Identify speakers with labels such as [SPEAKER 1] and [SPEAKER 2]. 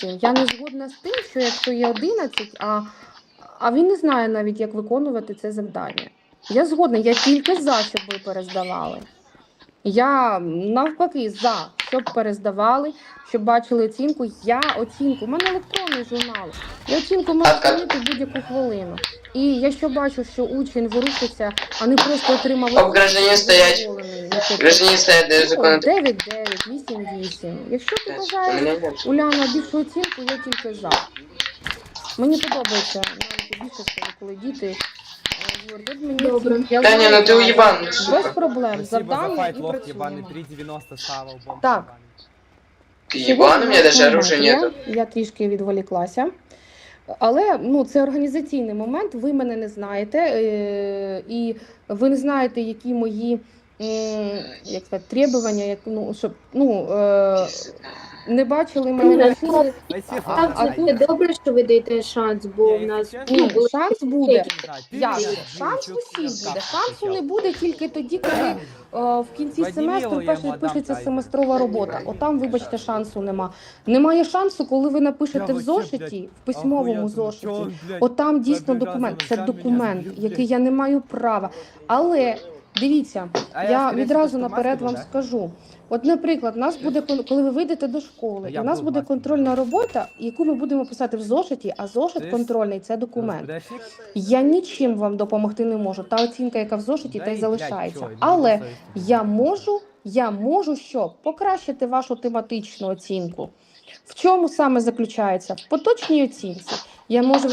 [SPEAKER 1] цим. Я не згодна з тим, що якщо є 11, а, а він не знає навіть, як виконувати це завдання. Я згодна, я тільки за, щоб ви перездавали. Я навпаки за, щоб перездавали, щоб бачили оцінку. Я оцінку, у мене електронний журнал. Я оцінку можу змінити будь-яку хвилину. І якщо бачу, що учень ворушиться, а не просто отримав
[SPEAKER 2] Оп, стоять.
[SPEAKER 1] Задоволений, наприклад,
[SPEAKER 2] Гражданин стоять, даю законно.
[SPEAKER 1] 9, 9, 8, 8. Якщо ти бажаєш. Уляна більшу оцінку, я тільки за. Мені подобається навіть більше, коли діти е, говорять, мені
[SPEAKER 3] Добре.
[SPEAKER 1] оцінки». Я
[SPEAKER 2] Та ні,
[SPEAKER 1] знаю,
[SPEAKER 2] ну ти уїбан,
[SPEAKER 1] Без проблем,
[SPEAKER 4] за
[SPEAKER 1] завдання і
[SPEAKER 4] лох
[SPEAKER 1] працюємо.
[SPEAKER 4] 3.90 ставил, бомж
[SPEAKER 1] Так.
[SPEAKER 2] Ты
[SPEAKER 1] Сьогодні
[SPEAKER 2] ебан, у даже
[SPEAKER 1] геометрія.
[SPEAKER 2] оружия нету.
[SPEAKER 1] Я трішки відволіклася. Але ну, це організаційний момент, ви мене не знаєте, е, і ви не знаєте, які мої як сказати, требування, як, ну, щоб ну, е, не бачили мене не чули.
[SPEAKER 3] Так,
[SPEAKER 1] а
[SPEAKER 3] це
[SPEAKER 1] тут-
[SPEAKER 3] добре, що ви даєте шанс, бо в нас ну, були
[SPEAKER 1] шанс буде. Як?
[SPEAKER 4] Шанс
[SPEAKER 1] усіх буде. Шансу не буде тільки тоді, коли е, в кінці семестру
[SPEAKER 4] я
[SPEAKER 1] пише- пишеться семестрова робота. Отам, вибачте, шансу нема. Немає шансу, коли ви напишете в зошиті, в письмовому зошиті. Отам дійсно документ. Це документ, який я не маю права. Але дивіться,
[SPEAKER 4] А я
[SPEAKER 1] я
[SPEAKER 4] скоріше
[SPEAKER 1] відразу наперед вам
[SPEAKER 4] мастеру,
[SPEAKER 1] скажу. От, наприклад, нас буде кон- коли ви вийдете до школи,
[SPEAKER 4] я
[SPEAKER 1] у нас буде
[SPEAKER 4] мастером.
[SPEAKER 1] контрольна робота, яку ми будемо писати в зошиті, а зошит
[SPEAKER 4] Ти-
[SPEAKER 1] контрольний це документ.
[SPEAKER 4] Подожди.
[SPEAKER 1] Я нічим вам допомогти не можу. Та оцінка, яка в зошиті, та й залишається.
[SPEAKER 4] блядь,
[SPEAKER 1] Але я можу, я можу що? Покращити вашу тематичну оцінку. В чому саме заключається? В поточній оцінці. Я можу